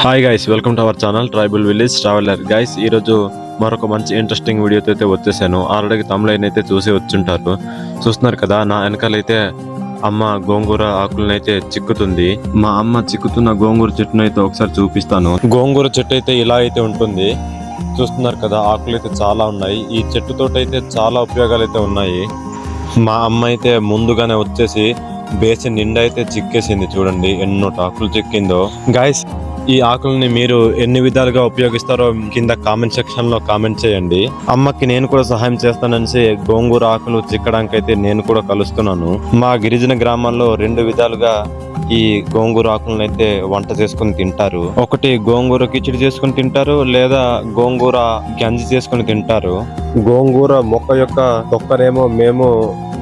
Hi guys welcome to our channel tribal village traveller guys ఈరోజు మరొక మంచి interesting వీడియోతో అయితే వచ్చేసాను. ఆల్రెడీ తమిళైన్ అయితే చూసి వచ్చుంటారు. చూస్తున్నారు కదా నా వెనకాలైతే అమ్మ గోంగూర ఆకులనైతే చిక్కుతుంది. మా అమ్మ చిక్కుతున్న గోంగూర చెట్టును అయితే ఒకసారి చూపిస్తాను. గోంగూర చెట్టు అయితే ఇలా అయితే ఉంటుంది. చూస్తున్నారు కదా ఆకులు అయితే చాలా ఉన్నాయి. ఈ చెట్టుతో అయితే చాలా ఉపయోగాలు అయితే ఉన్నాయి. మా అమ్మ అయితే ముందుగానే వచ్చేసి బేసిన్ నిండా అయితే చిక్కేసింది చూడండి ఎన్నో ఆకులు చిక్కిందో. గాయస్ ఈ ఆకుల్ని మీరు ఎన్ని విధాలుగా ఉపయోగిస్తారో కింద కామెంట్ సెక్షన్లో కామెంట్ చేయండి. అమ్మకి నేను కూడా సహాయం చేస్తానని గోంగూర ఆకులు చిక్కడానికి అయితే నేను కూడా కలుస్తున్నాను. మా గిరిజన గ్రామాల్లో రెండు విధాలుగా ఈ గోంగూర ఆకులను అయితే వంట చేసుకుని తింటారు. ఒకటి గోంగూర కిచిడి చేసుకుని తింటారు లేదా గోంగూర గంజి చేసుకుని తింటారు. గోంగూర మొక్క యొక్క తొక్కనేమో మేము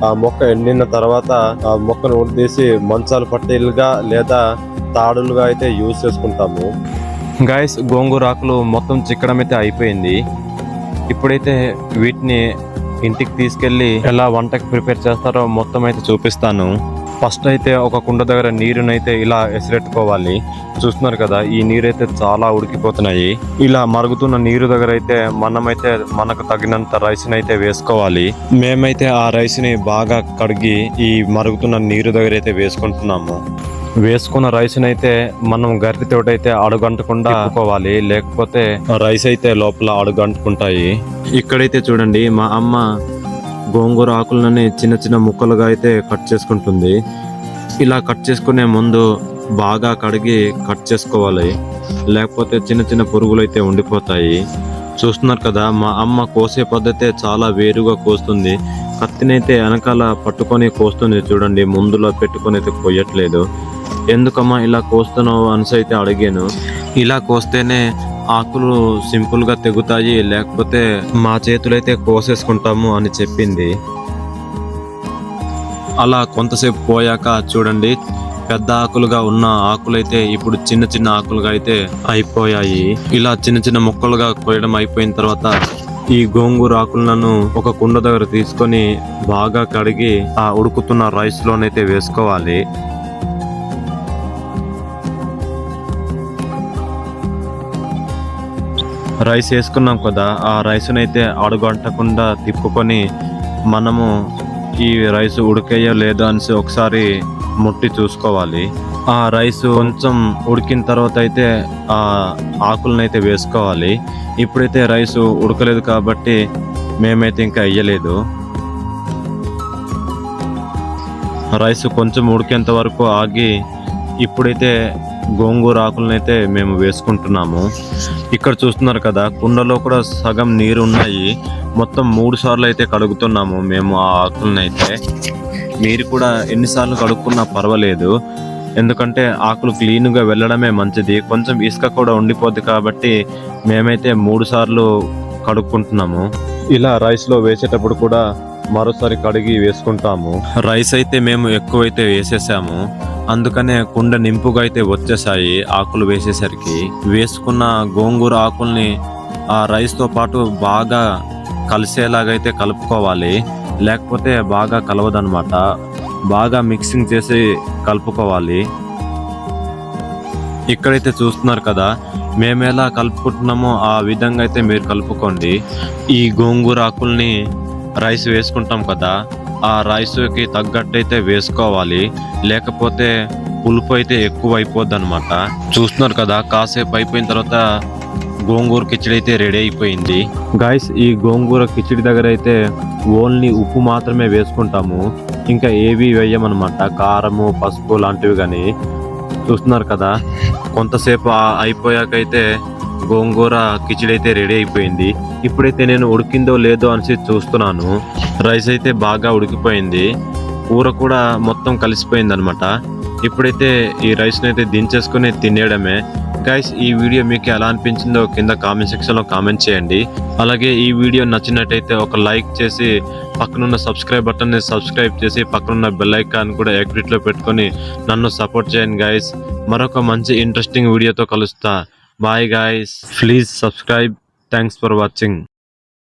ఆ మొక్క ఎండిన తర్వాత ఆ మొక్కను ఉడిదీసి మంచాలు పట్టీలుగా లేదా తాడులుగా అయితే యూజ్ చేసుకుంటాము. గాయస్ గోంగూర ఆకులు మొత్తం చిక్కడం అయితే అయిపోయింది. ఇప్పుడైతే వీటిని ఇంటికి తీసుకెళ్ళి ఎలా వంటకి ప్రిపేర్ చేస్తారో మొత్తం అయితే చూపిస్తాను. ఫస్ట్ అయితే ఒక కుండ దగ్గర నీరునైతే ఇలా ఎసిరెట్టుకోవాలి. చూస్తున్నారు కదా ఈ నీరు అయితే చాలా ఉడికిపోతున్నాయి. ఇలా మరుగుతున్న నీరు దగ్గర అయితే మనమైతే మనకు తగినంత రైస్ అయితే వేసుకోవాలి. మేమైతే ఆ రైస్ని బాగా కడిగి ఈ మరుగుతున్న నీరు దగ్గర అయితే వేసుకుంటున్నాము. వేసుకున్న రైస్ అయితే మనం గరిటెతోటి అయితే అడుగంటకుండా తిప్పుకోవాలి. లేకపోతే రైస్ అయితే లోపల అడుగంటుకుంటాయి. ఇక్కడైతే చూడండి మా అమ్మ గోంగూర ఆకులని చిన్న చిన్న ముక్కలుగా అయితే కట్ చేసుకుంటుంది. ఇలా కట్ చేసుకునే ముందు బాగా కడిగి కట్ చేసుకోవాలి. లేకపోతే చిన్న చిన్న పురుగులు అయితే ఉండిపోతాయి. చూస్తున్నారు కదా మా అమ్మ కోసే పద్ధతే చాలా వేరుగా కోస్తుంది. కత్తినైతే వెనకాల పట్టుకొని కోస్తుంది చూడండి ముందులో పెట్టుకొని అయితే కొయ్యట్లేదు. ఎందుకమ్మా ఇలా కోస్తున్నావు అనేసి అయితే అడిగాను. ఇలా కోస్తేనే ఆకులు సింపుల్గా తెగుతాయి లేకపోతే మా చేతులైతే కోసేసుకుంటాము అని చెప్పింది. అలా కొంతసేపు పోయాక చూడండి పెద్ద ఆకులుగా ఉన్న ఆకులైతే ఇప్పుడు చిన్న చిన్న ఆకులుగా అయితే అయిపోయాయి. ఇలా చిన్న చిన్న ముక్కలుగా కోయడం అయిపోయిన తర్వాత ఈ గోంగూర ఆకులను ఒక కుండ దగ్గర తీసుకొని బాగా కడిగి ఆ ఉడుకుతున్న రైస్లోనైతే వేసుకోవాలి. రైస్ వేసుకున్నాం కదా ఆ రైస్ని అయితే అడుగంటకుండా తిప్పుకొని మనము ఈ రైస్ ఉడికేయో లేదో అనేసి ఒకసారి ముట్టి చూసుకోవాలి. ఆ రైస్ కొంచెం ఉడికిన తర్వాత అయితే ఆ ఆకులను అయితే వేసుకోవాలి. ఇప్పుడైతే రైస్ ఉడకలేదు కాబట్టి మేమైతే ఇంకా వేయలేదు. రైస్ కొంచెం ఉడికేంత వరకు ఆగి ఇప్పుడైతే గోంగూర ఆకులనైతే మేము వేసుకుంటున్నాము. ఇక్కడ చూస్తున్నారు కదా కుండలో కూడా సగం నీరు ఉన్నాయి. మొత్తం మూడు సార్లు అయితే కడుగుతున్నాము మేము ఆ ఆకులనైతే. మీరు కూడా ఎన్నిసార్లు కడుక్కున్నా పర్వాలేదు. ఎందుకంటే ఆకులు క్లీన్గా వెళ్ళడమే మంచిది. కొంచెం ఇసుక కూడా ఉండిపోద్ది కాబట్టి మేమైతే మూడు సార్లు కడుక్కుంటున్నాము. ఇలా రైస్లో వేసేటప్పుడు కూడా మరోసారి కడిగి వేసుకుంటాము. రైస్ అయితే మేము ఎక్కువైతే వేసేసాము. అందుకనే కుండ నింపుగా అయితే వచ్చేసాయి ఆకులు వేసేసరికి. వేసుకున్న గోంగూర ఆకుల్ని ఆ రైస్తో పాటు బాగా కలిసేలాగైతే కలుపుకోవాలి. లేకపోతే బాగా కలవదనమాట బాగా మిక్సింగ్ చేసి కలుపుకోవాలి. ఇక్కడైతే చూస్తున్నారు కదా మేము ఎలా కలుపుకుంటున్నామో ఆ విధంగా అయితే మీరు కలుపుకోండి. ఈ గోంగూర ఆకుల్ని రైస్ వేసుకుంటాం కదా ఆ రైస్కి తగ్గట్టు అయితే వేసుకోవాలి. లేకపోతే పులుపు అయితే ఎక్కువ అయిపోద్ది అనమాట చూస్తున్నారు కదా కాసేపు అయిపోయిన తర్వాత గోంగూర కిచడి అయితే రెడీ అయిపోయింది. గాయస్ ఈ గోంగూర కిచడి దగ్గర అయితే ఓన్లీ ఉప్పు మాత్రమే వేసుకుంటాము. ఇంకా ఏవి వేయమన్నమాట. కారము పసుపు లాంటివి కానీ చూస్తున్నారు కదా కొంతసేపు అయిపోయాకైతే గోంగూర కిచిడి అయితే రెడీ అయిపోయింది. ఇప్పుడైతే నేను ఉడికిందో లేదో అనేసి చూస్తున్నాను. రైస్ అయితే బాగా ఉడికిపోయింది. కూర కూడా మొత్తం కలిసిపోయింది అనమాట ఇప్పుడైతే ఈ రైస్ని అయితే దించేసుకుని తినేయడమే. గైస్ ఈ వీడియో మీకు ఎలా అనిపించిందో కింద కామెంట్ సెక్షన్లో కామెంట్ చేయండి. అలాగే ఈ వీడియో నచ్చినట్టయితే ఒక లైక్ చేసి పక్కనున్న సబ్స్క్రైబ్ బటన్ని సబ్స్క్రైబ్ చేసి పక్కనున్న బెల్ ఐకాన్ కూడా యాక్టివిటీలో పెట్టుకొని నన్ను సపోర్ట్ చేయండి గైస్ మరొక మంచి ఇంట్రెస్టింగ్ వీడియోతో కలుస్తా. Bye guys. Please subscribe. Thanks for watching.